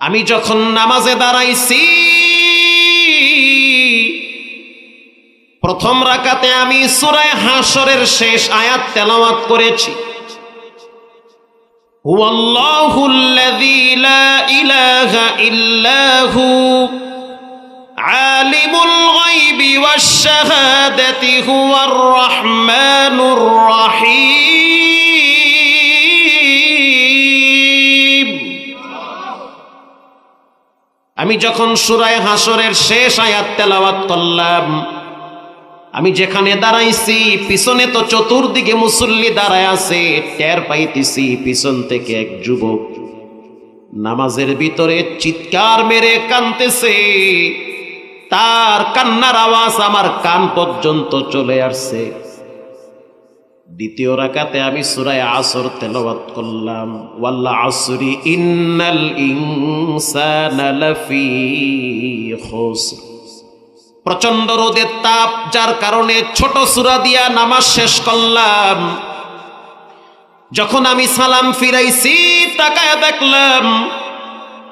আমি যখন নামাজে দাঁড়াইছি, প্রথম রাকাতে আমি সুরায় হাসরের শেষ আয়াত তেলাওয়াত করেছি। আলিমুল হুয়ার রহমানুর রাহিম। আমি যখন সুরায় হাসরের শেষ আয়াত তেলাওয়াত করলাম, আমি যেখানে দাঁড়াইছি, পিছনে তো চতুর্দিকে মুসল্লি দাঁড়ায় আছে, টের পাইতেছি পিছন থেকে এক যুবক নামাজের ভিতরে চিৎকার মেরে কানতেছে তার কান্নার আওয়াজ আমার কান পর্যন্ত চলে আসছে। দ্বিতীয় রাকাতে আমি সুরায় আসর তেলাওয়াত করলাম, ওয়াল্লা আসরি ইন্নাল ইনসানা খুসর। প্রচণ্ড রোদের তাপ, যার কারণে ছোট সুরা দিয়া নামাজ শেষ করলাম। যখন আমি সালাম ফিরাইছি, তাকায় দেখলাম,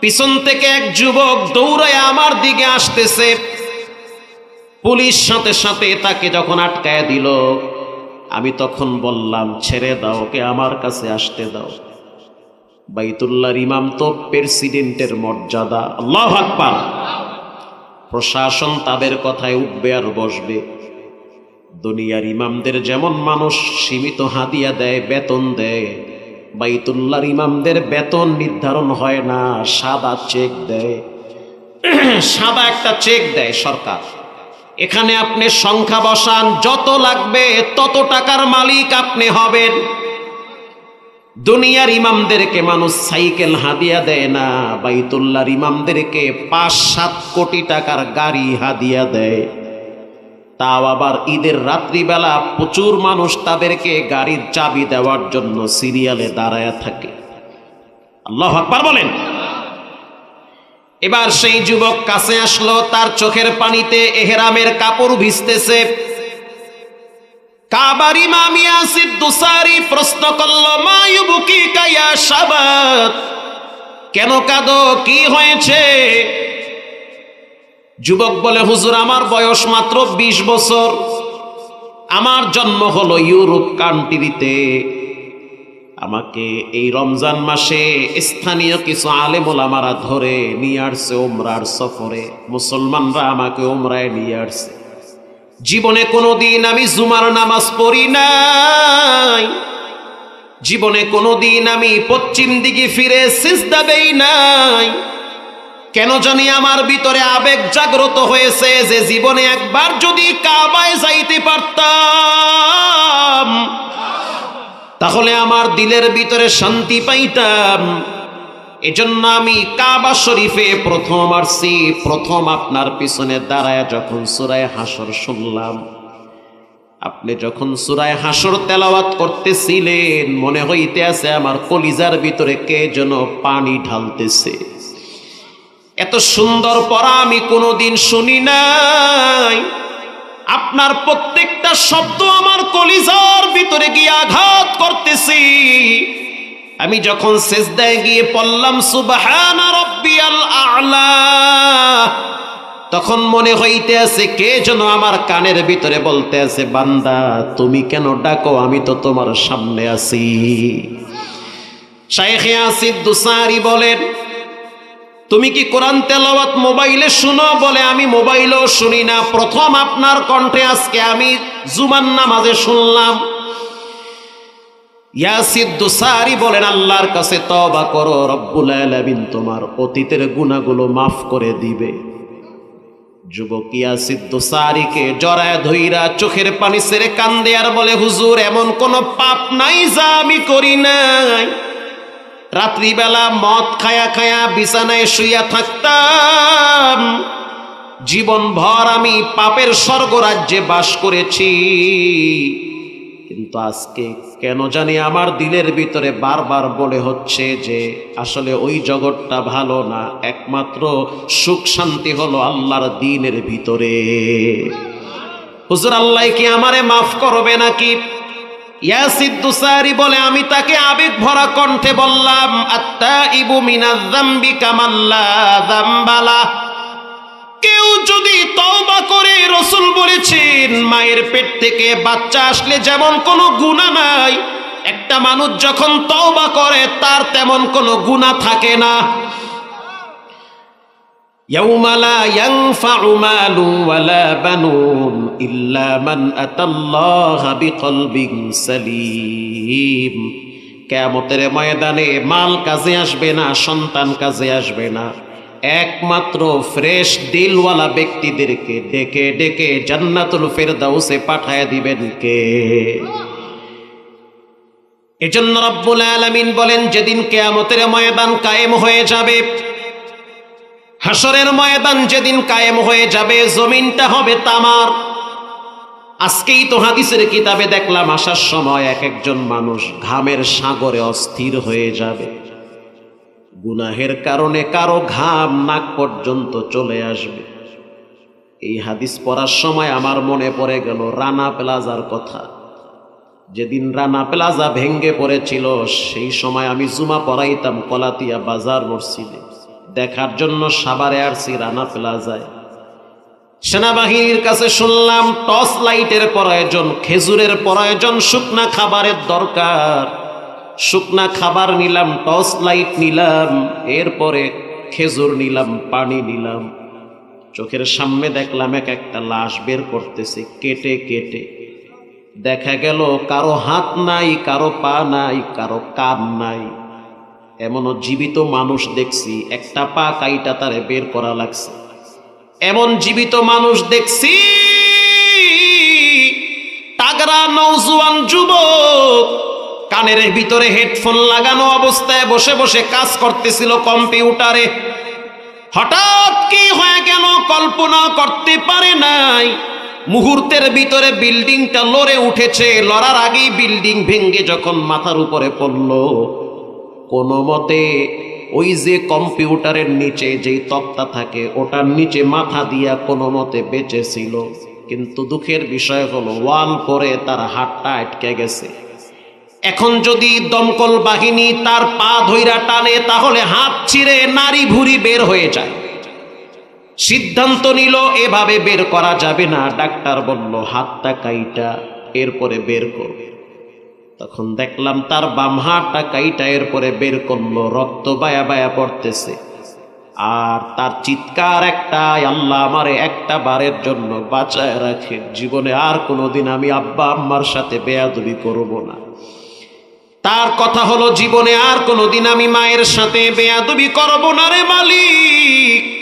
পিছন থেকে এক যুবক দৌড়ায় আমার দিকে আসতেছে। পুলিশ সাথে সাথে তাকে যখন আটকায় দিল আমি তখন বললাম, ছেড়ে দাও কে আমার কাছে আসতে দাও। বাইতুল্লাহর ইমাম তো প্রেসিডেন্টের মর্যাদা। আল্লাহ আকবার। প্রশাসন তাদের কথায় উঠবে আর বসবে। দুনিয়ার ইমামদের যেমন মানুষ সীমিত হাদিয়া দেয়, বেতন দেয় বাইতুল্লার ইমামদের বেতন নির্ধারণ হয় না, সাদা চেক দেয়। সাদা একটা চেক দেয় সরকার। এখানে আপনি সংখ্যা বসান, যত লাগবে তত টাকার মালিক আপনি হবেন। দুনিয়ার ইমামদেরকে মানুষ সাইকেল হাদিয়া দেয় না, বাইতুল্লাহর ইমামদেরকে পাঁচ সাত কোটি টাকার গাড়ি হাদিয়া দেয়। তাও আবার ঈদের রাত্রিবেলা প্রচুর মানুষ তাদেরকে গাড়ির চাবি দেওয়ার জন্য সিরিয়ালে দাঁড়ায় থাকে। আল্লাহ আকবার বলেন। এবার সেই যুবক কাছে আসলো, তার চোখের পানিতে এহেরামের কাপড় ভিজতেছে। কাবার ইমাম ইয়াসিদ দুসারি প্রশ্ন করল, মা ইউবুকি কায়া শাবাত? কেন কাঁদো? কি হয়েছে? যুবক বলে, হুজুর, আমার বয়স মাত্র ২০ বছর। আমার জন্ম হলো ইউরোপ কান্ট্রিতে। আমাকে এই রমজান মাসে স্থানীয় কিছু আলেমোলামারা ধরে নিয়ে আসছে ওমরার সফরে। মুসলমানরা আমাকে ওমরায় নিয়ে আসছে। জীবনে কোনোদিন আমি জুমার নামাজ পড়ি নাই। জীবনে কোনোদিন আমি পশ্চিম দিকে ফিরে সিজদা দেই নাই। কেন জানি আমার ভিতরে আবেগ জাগ্রত হয়েছে যে জীবনে একবার যদি কাবায় যাইতে পারতাম তাহলে আমার দিলের ভিতরে শান্তি পাইতাম। এজন্য আমি কাবা শরীফে প্রথম আসছি, প্রথম আপনার পিছনে দাঁড়ায় যখন সুরায় হাসর শুনলাম। আপনি যখন সুরায় হাসর তেলাওয়াত করতেছিলেন, মনে হইতে আছে আমার কলিজার ভিতরে কে যেন পানি ঢালতেছে। এত সুন্দর পড়া আমি কোনোদিন শুনি নাই। আপনার প্রত্যেকটা শব্দ আমার কলিজার ভিতরে গিয়ে আঘাত করতেছি। আমি যখন সেজদায় গিয়ে পড়লাম, সুবহান আ'লা, তখন মনে হইতে আছে, কে যেন আমার কানের ভিতরে বলতে আছে, বান্দা, তুমি কেন ডাকো? আমি তো তোমার সামনে আছি। শাইখ ইয়াসিদ দুসারি বলেন তুমি কি কোরআন তেলাওয়াত মোবাইলে শুনো? বলে, আমি মোবাইলেও শুনি না। প্রথম আপনার কণ্ঠে আজকে আমি জুমান নামাজে শুনলাম। ইয়াসিদ দুসারি বলেন, আল্লাহর কাছে তবা করো, রব্বুল আলামিন তোমার অতীতের গুনাহগুলো মাফ করে দিবে। যুবক ইয়াসিদ দুসারিকে জড়ায় ধইরা চোখের পানি সেরে কান্দে আর বলে, হুজুর, এমন কোন পাপ নাই যা আমি করি নাই। রাত্রিবেলা মদ খায়া খায়া বিছানায় শুইয়া থাকতাম। জীবন ভর আমি পাপের স্বর্গরাজ্যে বাস করেছি। কিন্তু আজকে কেন জানি আমার দিলের ভিতরে বারবার বলে হচ্ছে যে, আসলে ওই জগৎটা ভালো না, একমাত্র সুখ শান্তি হলো আল্লাহর দিনের ভিতরে। হুজুর, আল্লাহ কি আমারে মাফ করবে নাকি? ইয়াসিদ্দুসারি বলে, আমি তাকে আবেগ ভরা কণ্ঠে বললাম আত্মা ইবু মিনাজ্জাম্বি কামাল্লা জাম্বালা কেউ যদি তওবা করে, রসুল বলেছেন, মায়ের পেট থেকে বাচ্চা আসলে যেমন কোনো গুণা নাই, একটা মানুষ যখন তওবা করে, তার তেমন কোনো গুণা থাকে না। ইয়াউমালা কেয়ামতের ময়দানে মাল কাজে আসবে না, সন্তান কাজে আসবে না। একমাত্র ফ্রেশ দিলওয়ালা ব্যক্তিদেরকে ডেকে ডেকে জান্নাতুল ফেরদাউসে পাঠায় দিবেন কে? এজন্য রব্বুল আলামিন বলেন, যেদিন কেয়ামতের ময়দান কায়েম হয়ে যাবে হাসরের ময়দান যেদিন কায়েম হয়ে যাবে, জমিনটা হবে তামার। আজকেই তো হাদিসের কিতাবে দেখলাম, আসার সময় এক একজন মানুষ ঘামের সাগরে অস্থির হয়ে যাবে। গুনাহের কারণে কারও ঘাম নাক পর্যন্ত চলে আসবে। এই হাদিস পড়ার সময় আমার মনে পড়ে গেল, রানা প্লাজার কথা। যেদিন রানা প্লাজা ভেঙ্গে পড়েছিল, সেই সময় আমি জুমা পড়াইতাম কলাতিয়া বাজার মসজিদে। দেখার জন্য সাবারে আসছি রানা প্লাজায়। সেনাবাহিনীর কাছে শুনলাম, টর্চ লাইটের প্রয়োজন, খেজুরের প্রয়োজন, শুকনা খাবারের দরকার। শুকনা খাবার নিলাম, টর্চ লাইট নিলাম, এরপরে খেজুর নিলাম, পানি নিলাম। চোখের সামনে দেখলাম এক একটা লাশ বের করতেছে, কেটে কেটে। দেখা গেল, কারও হাত নাই, কারও পা নাই, কারও কান নাই। এমনও জীবিত মানুষ দেখছি, একটা পা কাইটা তারে বের করা লাগছে। এমন জীবিত মানুষ দেখছি তাগরা নৌজুয়ান যুবক, কানের ভিতরে হেডফোন লাগানো অবস্থায় বসে বসে কাজ করতেছিল কম্পিউটারে। হঠাৎ কি হয়ে গেল কল্পনা করতে পারে নাই। মুহূর্তের ভিতরে বিল্ডিংটা লড়ে উঠেছে, লড়ার আগেই বিল্ডিং ভেঙ্গে যখন মাথার উপরে পড়ল। কোনো মতে, ওই যে কম্পিউটারের নিচে যেই তক্তা থাকে, ওটার নিচে মাথা দিয়া কোনো মতে বেঁচেছিল কিন্তু দুঃখের বিষয় হলো ওয়াল পরে তার হাতটা আটকে গেছে। এখন যদি দমকল বাহিনী তার পা ধইরা টানে, তাহলে হাত ছিঁড়ে নারী ভুরি বের হয়ে যায়। সিদ্ধান্ত নিল, এভাবে বের করা যাবে না। ডাক্তার বলল, হাতটা কাইটা, এরপরে বের করবে। তখন দেখলাম তার বাম হাতটা কাইটা এরপরে বের করল, রক্ত বায়া বায়া পড়তেছে। আর তার চিৎকার একটা আল্লাহ আমারে একটা বারের জন্য বাঁচায় রাখে জীবনে আর কোনোদিন আমি আব্বা আম্মার সাথে বেয়াদবি করব না। তার কথা হলো, জীবনে আর কোনোদিন আমি মায়ের সাথে বেয়াদবি করব না রে মালিক।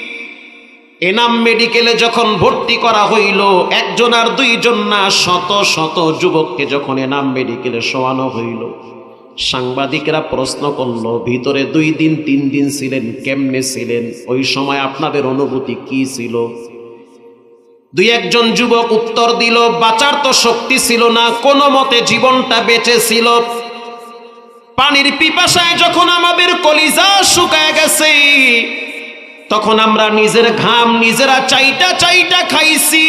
এনাম মেডিকেলে যখন ভর্তি করা হইল, একজন আর দুইজন না, শত শত যুবককে যখন এনাম মেডিকেলে শোয়ানো হইল। সাংবাদিকরা প্রশ্ন করল, ভিতরে দুই দিন, তিন দিন ছিলেন, কেমনে ছিলেন? ওই সময় আপনাদের অনুভূতি কি ছিল? দুই একজন যুবক উত্তর দিল, বাঁচার তো শক্তি ছিল না, কোনো মতে জীবনটা বেঁচে ছিল। পানির পিপাসায় যখন আমাদের কলিজা শুকায় গেছে তখন আমরা নিজের ঘাম নিজেরা চাইটা চাইটা খাইছি।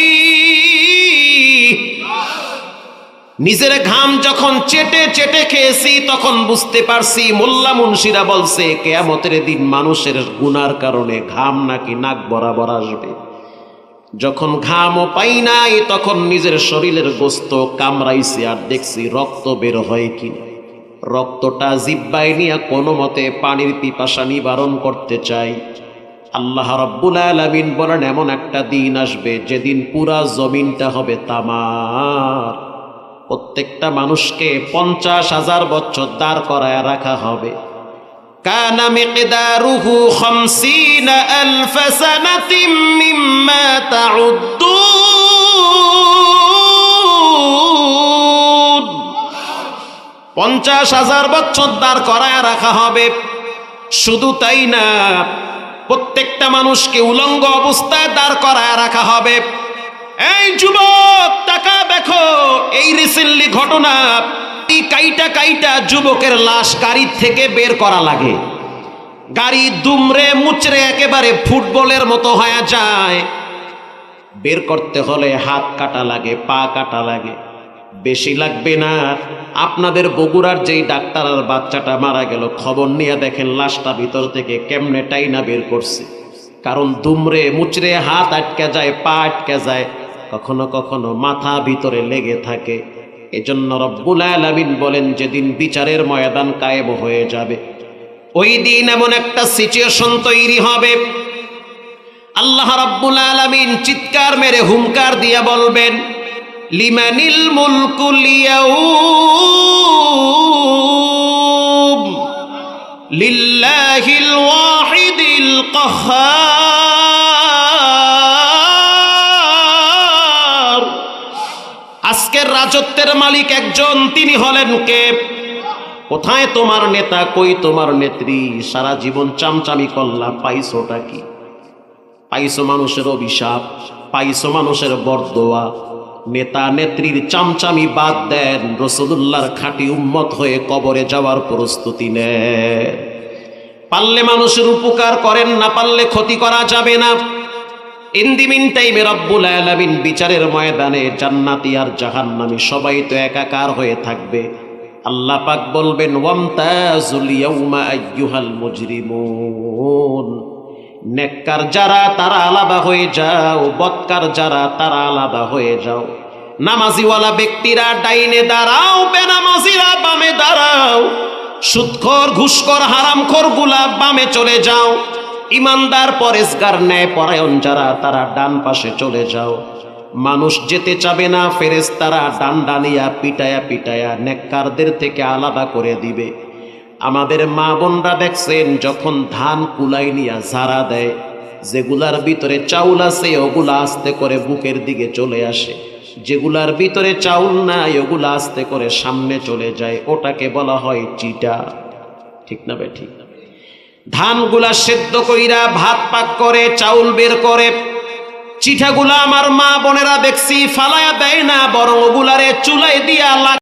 নিজের ঘাম যখন চেটে চেটে খেয়েছি, তখন বুঝতে পারছি মোল্লা মুন্সিরা বলছে, কেয়ামতের দিন মানুষের গুনার কারণে ঘাম নাকি নাক বরাবর আসবে। যখন ঘামও পাই নাই, তখন নিজের শরীরের গোস্ত কামড়াইছি আর দেখছি রক্ত বের হয় কি রক্তটা জিব্বাই নিয়ে কোনো মতে পানির পিপাসা নিবারণ করতে চাই। আল্লাহ রব্বুল আলমিন বলেন, এমন একটা দিন আসবে, যেদিন পুরা জমিনটা হবে তামার। প্রত্যেকটা মানুষকে পঞ্চাশ হাজার বছর দাঁড় করায় রাখা হবে। পঞ্চাশ হাজার বছর দাঁড় করায় রাখা হবে। শুধু তাই না প্রত্যেকটা মানুষকে উলঙ্গ অবস্থায় দাঁড় করায় রাখা হবে। এই যুবক, টাকা দেখো, এই রিসেন্টলি ঘটনা কাইটা কাইটা যুবকের লাশ গাড়ির থেকে বের করা লাগে। গাড়ি দুমড়ে মুচড়ে একেবারে ফুটবলের মতো হয়ে যায়। বের করতে হলে হাত কাটা লাগে, পা কাটা লাগে। বেশি লাগবে না। আপনাদের বগুড়ার যেই ডাক্তার আর বাচ্চাটা মারা গেল, খবর নিয়ে দেখেন লাশটা ভিতর থেকে কেমনে টাইনা বের করছে। কারণ দুমরে মুচড়ে হাত আটকে যায়, পা আটকে যায়, কখনো কখনো মাথা ভিতরে লেগে থাকে। এজন্য রব্বুল আলামিন বলেন, যেদিন বিচারের ময়দান কায়েম হয়ে যাবে, ওই দিন এমন একটা সিচুয়েশন তৈরি হবে। আল্লাহ রাব্বুল আলামিন চিৎকার মেরে হুমকার দিয়ে বলবেন লিমানিল মুলকুল ইয়াউম লিল্লাহিল ওয়াহিদিল কাহ্হার আজকের রাজত্বের মালিক একজন, তিনি হলেন কে? কোথায় তোমার নেতা, কই তোমার নেত্রী? সারা জীবন চামচামি করলা, পাইছোটা কি? পাইছো মানুষের অভিশাপ, পাইছো মানুষের বরদোয়া নেতা নেত্রীর চামচামি বাদ দেন। রসদুল্লাহর খাঁটি উম্মত হয়ে কবরে যাওয়ার প্রস্তুতি নেন। পারলে মানুষের উপকার করেন না, পারলে ক্ষতি করা যাবে না। ইন্দিমিন টাইমে রব্বুল আলামিন বিচারের ময়দানে জান্নাতি আর জাহান্নামী সবাই তো একাকার হয়ে থাকবে। আল্লাহ পাক বলবেন ওয়ামতাজুল ইয়াউমা আইয়ুহাল মুজরিমুন। নেককার যারা, তারা আলাদা হয়ে যাও। বৎকার যারা, তারা আলাদা হয়ে যাও। নামাজিওয়ালা ব্যক্তিরা ডাইনে দাঁড়াও, বেনামাজিরা বামে দাঁড়াও। সুৎখর, ঘুষখর, হারামখোরগুলা বামে চলে যাও। ইমানদার পরেশগার ন্যায় পরায়ণ যারা, তারা ডান পাশে চলে যাও। মানুষ যেতে চাবে না ফেরেস তারা ডান ডানিয়া পিটায়া পিটায়া নেককারদের থেকে আলাদা করে দিবে। আমাদের মা বোনরা দেখছেন, যখন ধান কুলাই নিয়া ঝাড়া দেয়, যেগুলার ভিতরে চাউল আছে, ওগুলা আস্তে করে বুকের দিকে চলে আসে। যেগুলার ভিতরে চাউল নাই, ওগুলা আস্তে করে সামনে চলে যায়। ওটাকে বলা হয় চিটা। ঠিক না বে ঠিক ধানগুলা সেদ্ধ কইরা ভাত পাক করে, চাউল বের করে। চিঠাগুলা আমার মা বোনেরা দেখছি, ফালায়া দেয় না, বরং ওগুলারে চুলাই দিয়া